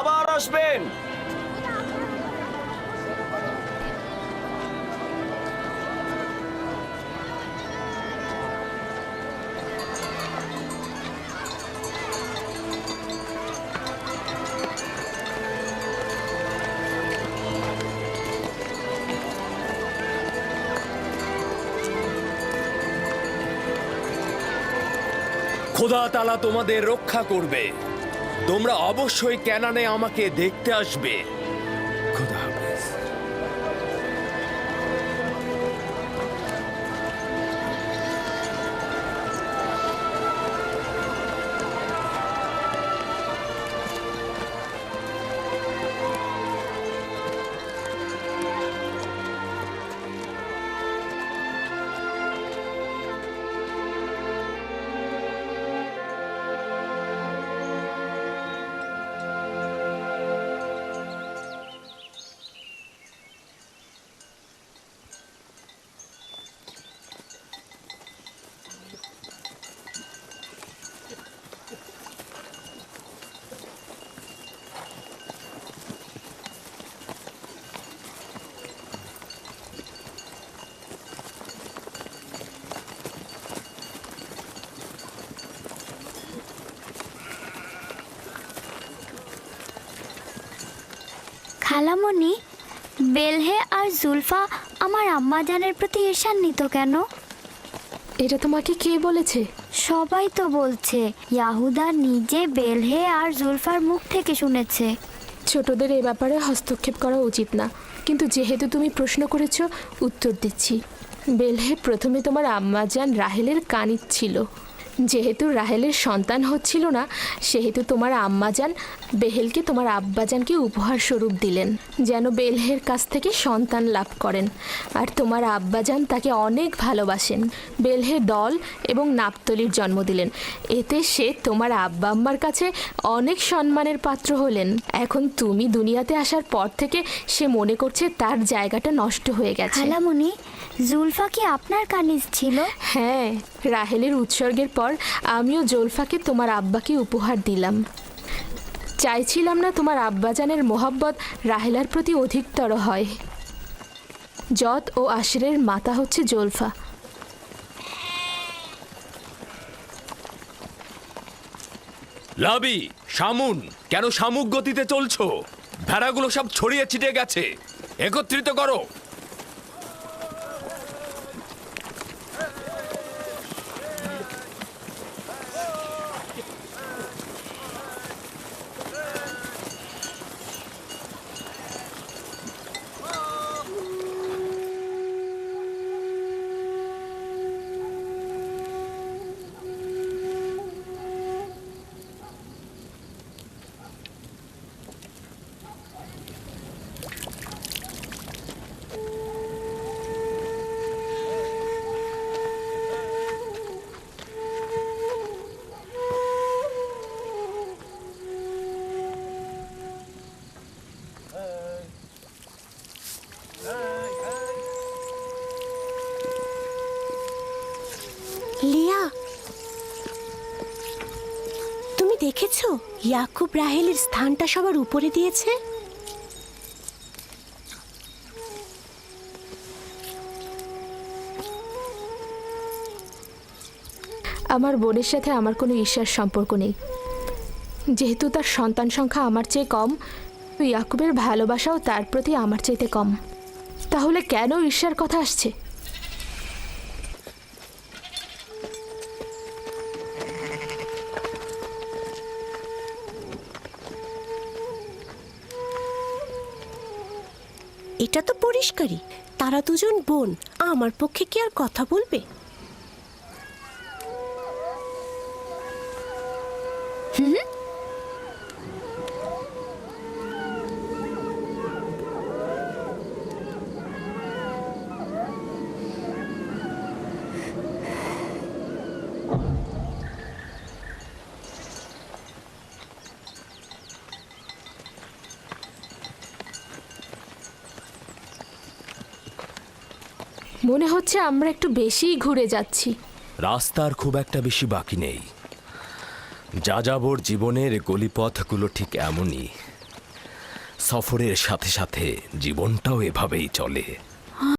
আবার আসবেন। খোদা তালা তোমাদের রক্ষা করবে। তোমরা অবশ্যই ক্যানানে আমাকে দেখতে আসবে। খালামণি বেলহে আর জুলফা আমার আম্মাজানের প্রতি ঈর্ষান্বিত কেন? এটা তোমাকে কে বলেছে? সবাই তো বলছে ইয়াহুদা নিজে বেলহে আর জুলফার মুখ থেকে শুনেছে। ছোটদের এ ব্যাপারে হস্তক্ষেপ করা উচিত না। কিন্তু যেহেতু তুমি প্রশ্ন করেছ উত্তর দিচ্ছি। বেলহে প্রথমে তোমার আম্মাজান রাহেলের কানিত ছিল। যেহেতু রাহেলের সন্তান হচ্ছিল না, সেহেতু তোমার আম্মাজান বেহেলকে তোমার আব্বাজানকে উপহার স্বরূপ দিলেন, যেন বেলহের কাছ থেকে সন্তান লাভ করেন। আর তোমার আব্বাজান তাকে অনেক ভালোবাসেন বেলহে দল এবং নাপতলির জন্ম দিলেন। এতে সে তোমার আব্বা আম্মার কাছে অনেক সম্মানের পাত্র হলেন। এখন তুমি দুনিয়াতে আসার পর থেকে সে মনে করছে তার জায়গাটা নষ্ট হয়ে গেছে। খালামণি জুলফা কি আপনার কানিজ ছিল? হ্যাঁ রাহেলের উৎসর্গের পর আমিও জোলফাকে তোমার আব্বাকে উপহার দিলাম। চাইছিলাম না তোমার আব্বাজানের মোহাব্বত রাহেলার প্রতি অধিকতর হয়। যত ও আশরের মাতা হচ্ছে জোলফা। লাবি শামুন কেন শামুক গতিতে চলছো? ভেড়াগুলো সব ছড়িয়ে ছিটে গেছে। একত্রিত করো। লিয়া তুমি দেখেছ? ইয়াকুব রাহেলের স্থানটা সবার উপরে দিয়েছে? আমার বোনের সাথে আমার কোনো ঈর্ষার সম্পর্ক নেই। যেহেতু তার সন্তান সংখ্যা আমার চেয়ে কম, ইয়াকুবের ভালোবাসাও তার প্রতি আমার চাইতে কম। তাহলে কেন ঈর্ষার কথা আসছে? এটা তো পরিষ্কারই। তারা দুজন বোন আমার পক্ষে কি আর কথা বলবে? মনে হচ্ছে আমরা একটু বেশিই ঘুরে যাচ্ছি। রাস্তার খুব একটা বেশি বাকি নেই। যা যাবর জীবনের গলিপথগুলো ঠিক এমনই। সফরের সাথে সাথে জীবনটাও এভাবেই চলে।